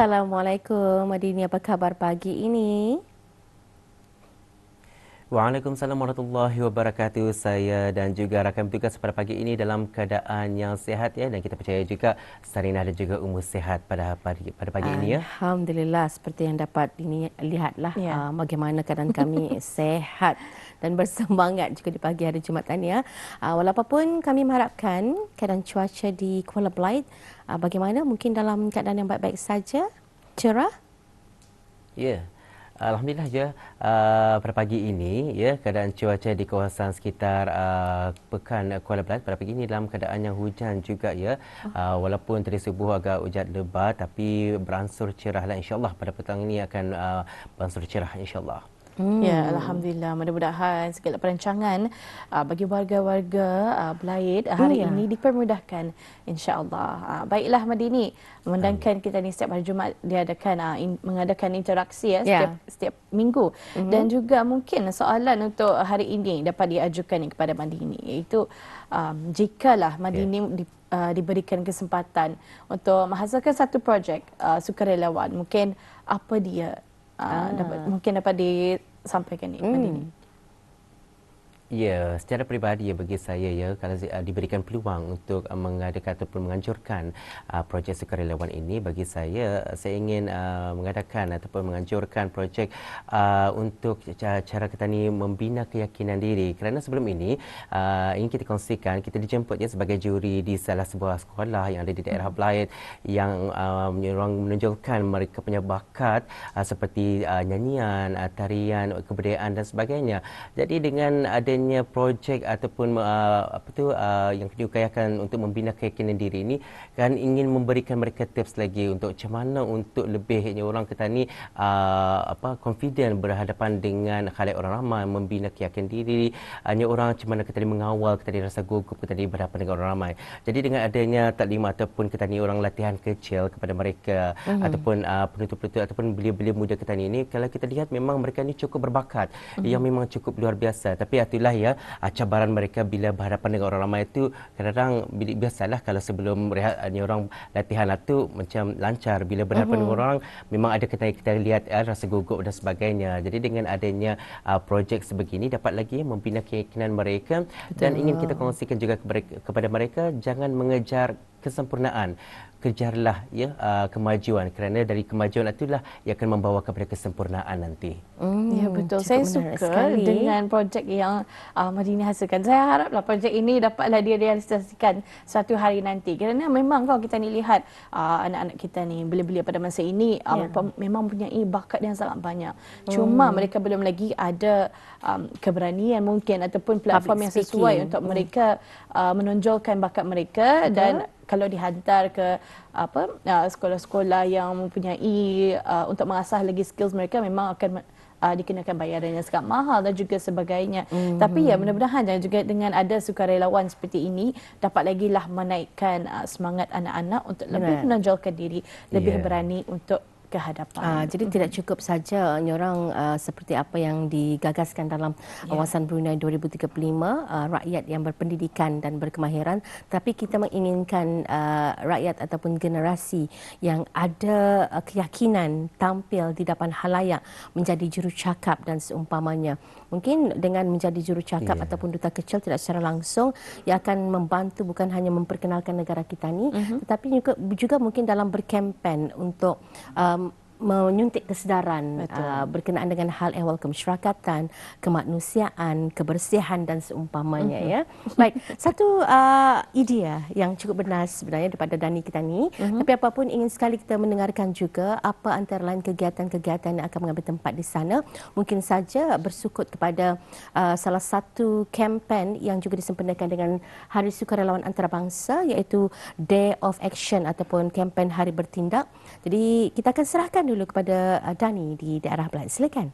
Assalamualaikum Madini, apa khabar pagi ini? Waalaikumsalam warahmatullahi wabarakatuh. Saya dan juga rakan bertugas pada pagi ini dalam keadaan yang sihat ya dan kita percaya juga Sarinah dan juga Ummu sihat pada pagi pada pagi ini ya. Alhamdulillah seperti yang dapat ini lihatlah ya. uh, bagaimana keadaan kami sehat dan bersemangat juga di pagi hari Jumaat ini ya. Uh, walaupun kami mengharapkan keadaan cuaca di Kuala Belait uh, bagaimana mungkin dalam keadaan yang baik-baik saja cerah. Ya. Yeah. Alhamdulillah je uh, pada pagi ini ya keadaan cuaca di kawasan sekitar uh, Pekan Kuala Belait pada pagi ini dalam keadaan yang hujan juga ya. Uh, walaupun tadi subuh agak hujan lebat tapi beransur cerahlah insyaallah pada petang ini akan uh, beransur cerah insyaallah. Hmm. Ya, alhamdulillah. Mudah-mudahan segala perancangan uh, bagi warga-warga uh, Belaid uh, hari hmm, ya. ini dipermudahkan insya-Allah. Uh, baiklah Madini, memandangkan kita ni setiap hari Jumaat diadakan uh, in, mengadakan interaksi ya setiap yeah. setiap minggu hmm. dan juga mungkin soalan untuk hari ini dapat diajukan kepada Madini iaitu um, jikalah Madini yeah. di, uh, diberikan kesempatan untuk menghasilkan satu projek uh, sukarelawan mungkin apa dia uh, dapat mungkin dapat di sampaikan ni hmm. ini. Ya, secara peribadi ya bagi saya ya kalau uh, diberikan peluang untuk uh, mengadakan ataupun menganjurkan uh, projek sukarelawan ini bagi saya saya ingin uh, mengadakan ataupun menganjurkan projek uh, untuk cara kita ni membina keyakinan diri kerana sebelum ini uh, ingin kita kongsikan kita dijemput ya sebagai juri di salah sebuah sekolah yang ada di daerah Belait yang uh, menunjukkan mereka punya bakat uh, seperti uh, nyanyian, uh, tarian, kebudayaan dan sebagainya. Jadi dengan ada adanya projek ataupun uh, apa tu uh, yang diupayakan untuk membina keyakinan diri ini kan ingin memberikan mereka tips lagi untuk macam mana untuk lebihnya orang kita ni uh, apa confident berhadapan dengan khalayak orang ramai membina keyakinan diri hanya orang macam mana kita ni mengawal kita ni rasa gugup kita ni berhadapan dengan orang ramai jadi dengan adanya taklim ataupun kita ni orang latihan kecil kepada mereka mm-hmm. ataupun uh, penutup-penutup ataupun belia-belia muda kita ni kalau kita lihat memang mereka ni cukup berbakat mm-hmm. yang memang cukup luar biasa tapi itulah itulah ya cabaran mereka bila berhadapan dengan orang ramai itu kadang-kadang biasalah kalau sebelum rehat ni orang latihan itu macam lancar bila berhadapan uh-huh. dengan orang memang ada kita kita lihat ya, rasa gugup dan sebagainya jadi dengan adanya uh, projek sebegini dapat lagi membina keyakinan mereka Betul. dan ingin kita kongsikan juga kepada mereka jangan mengejar kesempurnaan kejarlah ya uh, kemajuan kerana dari kemajuan itulah yang akan membawa kepada kesempurnaan nanti. Hmm, ya betul. Saya suka sekali. dengan projek yang uh, Madini hasilkan. Saya haraplah projek ini dapatlah direalisasikan suatu hari nanti. Kerana memang kalau kita ni lihat uh, anak-anak kita ni belia-belia pada masa ini um, ya. memang punya bakat yang sangat banyak. Cuma hmm. mereka belum lagi ada um, keberanian mungkin ataupun platform Public yang sesuai speaking. untuk hmm. mereka uh, menonjolkan bakat mereka Betul. dan kalau dihantar ke apa uh, sekolah-sekolah yang mempunyai uh, untuk mengasah lagi skills mereka memang akan uh, dikenakan bayaran yang sangat mahal dan juga sebagainya. Mm-hmm. Tapi ya mudah-mudahan dan juga dengan ada sukarelawan seperti ini dapat lagi lah menaikkan uh, semangat anak-anak untuk lebih menonjolkan diri, lebih yeah. berani untuk ke hadapan. Uh, jadi hmm. tidak cukup saja orang uh, seperti apa yang digagaskan dalam yeah. awasan Brunei 2035 uh, rakyat yang berpendidikan dan berkemahiran tapi kita menginginkan uh, rakyat ataupun generasi yang ada uh, keyakinan tampil di depan halayak menjadi jurucakap dan seumpamanya. Mungkin dengan menjadi jurucakap yeah. ataupun duta kecil tidak secara langsung ia akan membantu bukan hanya memperkenalkan negara kita ni uh-huh. tetapi juga juga mungkin dalam berkempen untuk uh, menyuntik kesedaran uh, berkenaan dengan hal ehwal kemasyarakatan, kemanusiaan, kebersihan dan seumpamanya uh-huh. ya. Baik, satu uh, idea yang cukup benar sebenarnya daripada Dani kita ni, uh-huh. tapi apapun ingin sekali kita mendengarkan juga apa antara lain kegiatan-kegiatan yang akan mengambil tempat di sana. Mungkin saja bersukut kepada uh, salah satu kempen yang juga disempurnakan dengan Hari Sukarelawan Antarabangsa iaitu Day of Action ataupun kempen Hari Bertindak. Jadi kita akan serahkan dulu kepada uh, Dani di daerah Belait. Silakan.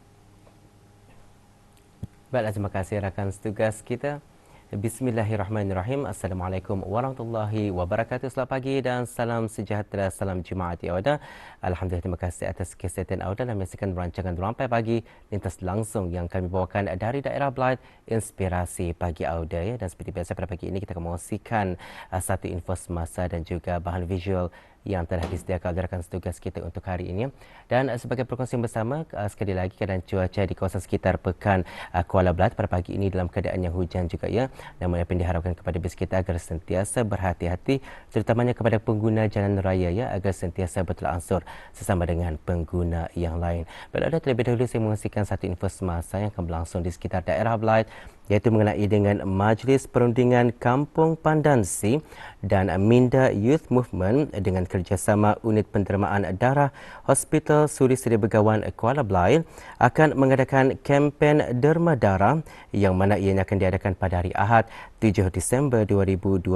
Baiklah, terima kasih rakan setugas kita. Bismillahirrahmanirrahim. Assalamualaikum warahmatullahi wabarakatuh. Selamat pagi dan salam sejahtera, salam Jumaat ya Auda. Alhamdulillah terima kasih atas kesihatan Auda dan menyaksikan rancangan Rampai Pagi lintas langsung yang kami bawakan dari daerah Belait Inspirasi Pagi Auda ya. Dan seperti biasa pada pagi ini kita akan mengosikan uh, satu info semasa dan juga bahan visual yang telah disediakan oleh rakan setugas kita untuk hari ini. Dan uh, sebagai perkongsian bersama, uh, sekali lagi keadaan cuaca di kawasan sekitar Pekan uh, Kuala Belat pada pagi ini dalam keadaan yang hujan juga ya. Namun apa yang diharapkan kepada bis kita agar sentiasa berhati-hati terutamanya kepada pengguna jalan raya ya agar sentiasa bertelansur sesama dengan pengguna yang lain. Baiklah, terlebih dahulu saya mengungsikan satu info semasa yang akan berlangsung di sekitar daerah Belat iaitu mengenai dengan Majlis Perundingan Kampung Pandan C dan Minda Youth Movement dengan kerjasama Unit Pendermaan Darah Hospital Suri Sedia Begawan Kuala Belait akan mengadakan kempen derma darah yang mana ianya akan diadakan pada hari Ahad 7 Disember 2025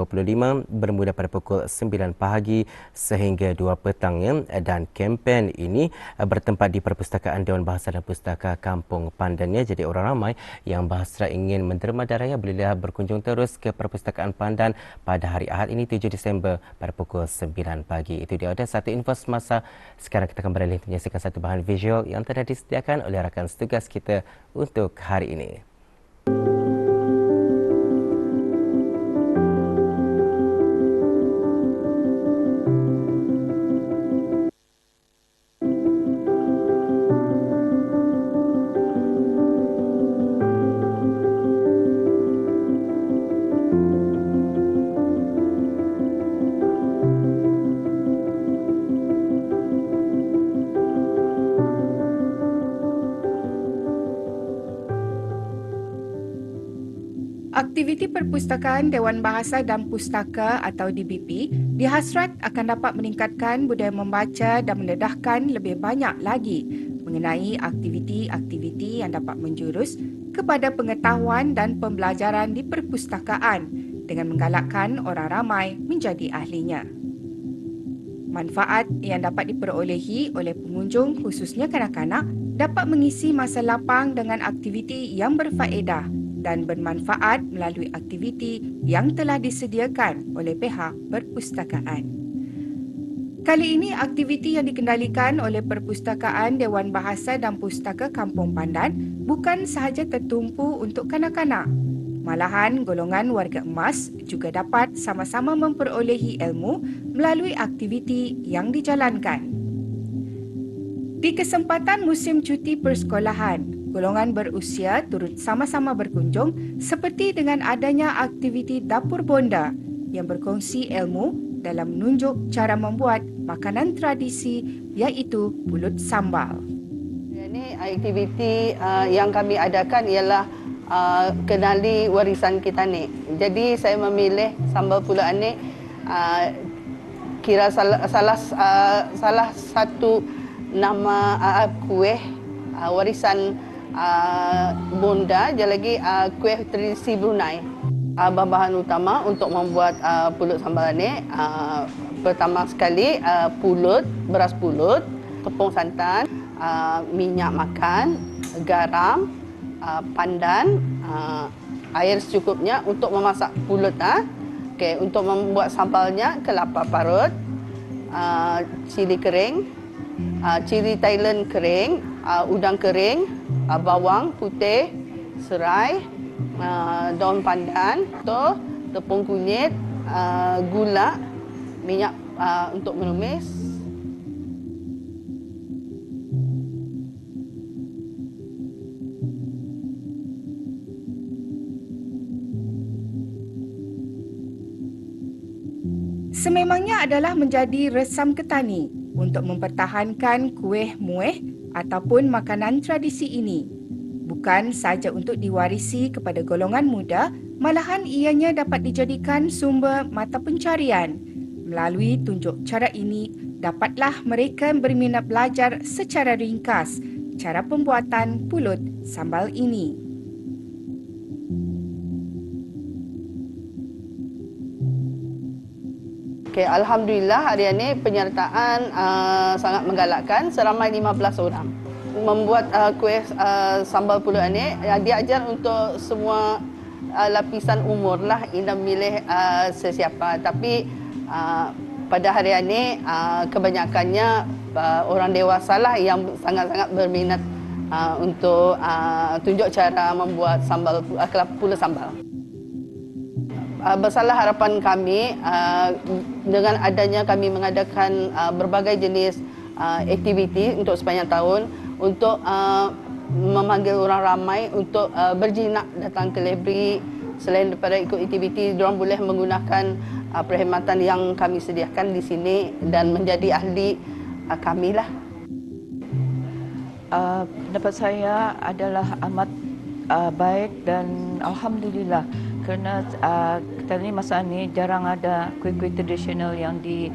bermula pada pukul 9 pagi sehingga 2 petangnya dan kempen ini bertempat di Perpustakaan Dewan Bahasa dan Pustaka Kampung Pandannya jadi orang ramai yang berhasrat ingin menderma darahnya bolehlah berkunjung terus ke Perpustakaan Pandan pada hari Ahad ini 7 Disember pada pukul 9 pagi itu dia ada satu info semasa sekarang kita beralih menyaksikan satu bahan visual yang telah disediakan oleh rakan setugas kita untuk hari ini. Aktiviti Perpustakaan Dewan Bahasa dan Pustaka atau DBP dihasrat akan dapat meningkatkan budaya membaca dan mendedahkan lebih banyak lagi mengenai aktiviti-aktiviti yang dapat menjurus kepada pengetahuan dan pembelajaran di perpustakaan dengan menggalakkan orang ramai menjadi ahlinya. Manfaat yang dapat diperolehi oleh pengunjung khususnya kanak-kanak dapat mengisi masa lapang dengan aktiviti yang berfaedah dan bermanfaat melalui aktiviti yang telah disediakan oleh pihak perpustakaan. Kali ini aktiviti yang dikendalikan oleh Perpustakaan Dewan Bahasa dan Pustaka Kampung Pandan bukan sahaja tertumpu untuk kanak-kanak. Malahan golongan warga emas juga dapat sama-sama memperolehi ilmu melalui aktiviti yang dijalankan. Di kesempatan musim cuti persekolahan, golongan berusia turut sama-sama berkunjung seperti dengan adanya aktiviti dapur bonda yang berkongsi ilmu dalam menunjuk cara membuat makanan tradisi iaitu pulut sambal. Ini aktiviti uh, yang kami adakan ialah uh, kenali warisan kita ni. Jadi saya memilih sambal pulut ni uh, kira salah salah, uh, salah satu nama uh, kuih uh, warisan uh, bonda je lagi uh, kuih tradisi Brunei. Uh, bahan-bahan utama untuk membuat uh, pulut sambal ni uh, pertama sekali uh, pulut, beras pulut, tepung santan, uh, minyak makan, garam, uh, pandan, uh, air secukupnya untuk memasak pulut ah. Okey, untuk membuat sambalnya kelapa parut, uh, cili kering, uh, cili Thailand kering, uh, udang kering, bawang putih, serai, uh, daun pandan, tu, tepung kunyit, uh, gula, minyak uh, untuk menumis. Sememangnya adalah menjadi resam ketani untuk mempertahankan kuih muih ataupun makanan tradisi ini. Bukan saja untuk diwarisi kepada golongan muda, malahan ianya dapat dijadikan sumber mata pencarian. Melalui tunjuk cara ini, dapatlah mereka berminat belajar secara ringkas cara pembuatan pulut sambal ini. Okay, Alhamdulillah hari ini penyertaan uh, sangat menggalakkan seramai 15 orang. Membuat uh, kuih uh, sambal pulut ini, uh, dia ajar untuk semua uh, lapisan umur lah, tidak memilih uh, sesiapa. Tapi uh, pada hari ini, uh, kebanyakannya uh, orang dewasa lah yang sangat-sangat berminat uh, untuk uh, tunjuk cara membuat sambal uh, pulut sambal uh, bersalah harapan kami uh, dengan adanya kami mengadakan uh, berbagai jenis uh, aktiviti untuk sepanjang tahun untuk uh, memanggil orang ramai untuk uh, berjinak datang ke library selain daripada ikut aktiviti diorang boleh menggunakan uh, perkhidmatan yang kami sediakan di sini dan menjadi ahli uh, kami lah. Uh, pendapat saya adalah amat uh, baik dan alhamdulillah kerana uh, kita ni masa ni jarang ada kuih-kuih tradisional yang di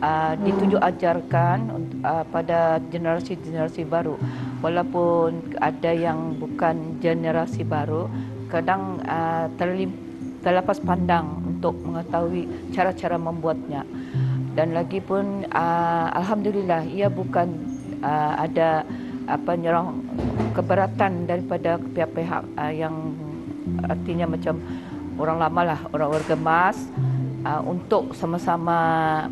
uh, ditunjuk ajarkan uh, pada generasi-generasi baru. Walaupun ada yang bukan generasi baru kadang uh, terlim, terlepas pandang untuk mengetahui cara-cara membuatnya. Dan lagi pun uh, alhamdulillah ia bukan uh, ada apa nyerang keberatan daripada pihak-pihak uh, yang artinya macam orang lama lah orang warga emas uh, untuk sama-sama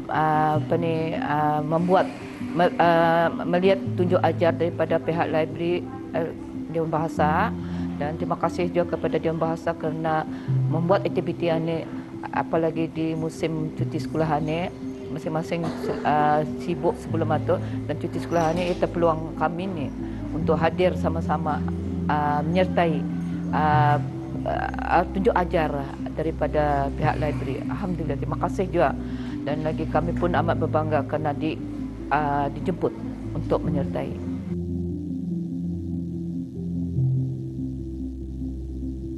uh, apa ni uh, membuat me, uh, melihat tunjuk ajar daripada pihak library uh, Dewan Bahasa. Dan terima kasih juga kepada Dewan Bahasa kerana membuat aktiviti ini apalagi di musim cuti sekolah ini masing-masing uh, sibuk sebelum itu dan cuti sekolah ini itu peluang kami ni untuk hadir sama-sama uh, menyertai uh, uh, tunjuk ajar daripada pihak library. Alhamdulillah, terima kasih juga. Dan lagi kami pun amat berbangga kerana di, uh, dijemput untuk menyertai.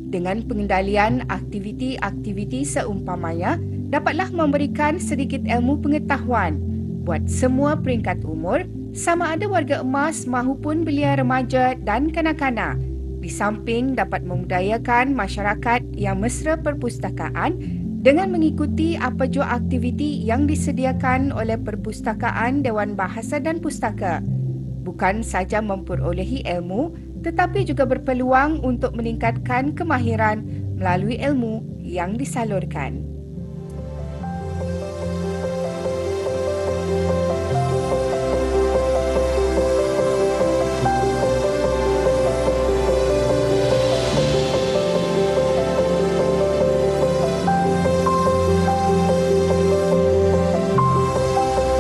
Dengan pengendalian aktiviti-aktiviti seumpamanya, dapatlah memberikan sedikit ilmu pengetahuan buat semua peringkat umur, sama ada warga emas mahupun belia remaja dan kanak-kanak di samping dapat memudayakan masyarakat yang mesra perpustakaan dengan mengikuti apa jua aktiviti yang disediakan oleh Perpustakaan Dewan Bahasa dan Pustaka. Bukan saja memperolehi ilmu tetapi juga berpeluang untuk meningkatkan kemahiran melalui ilmu yang disalurkan.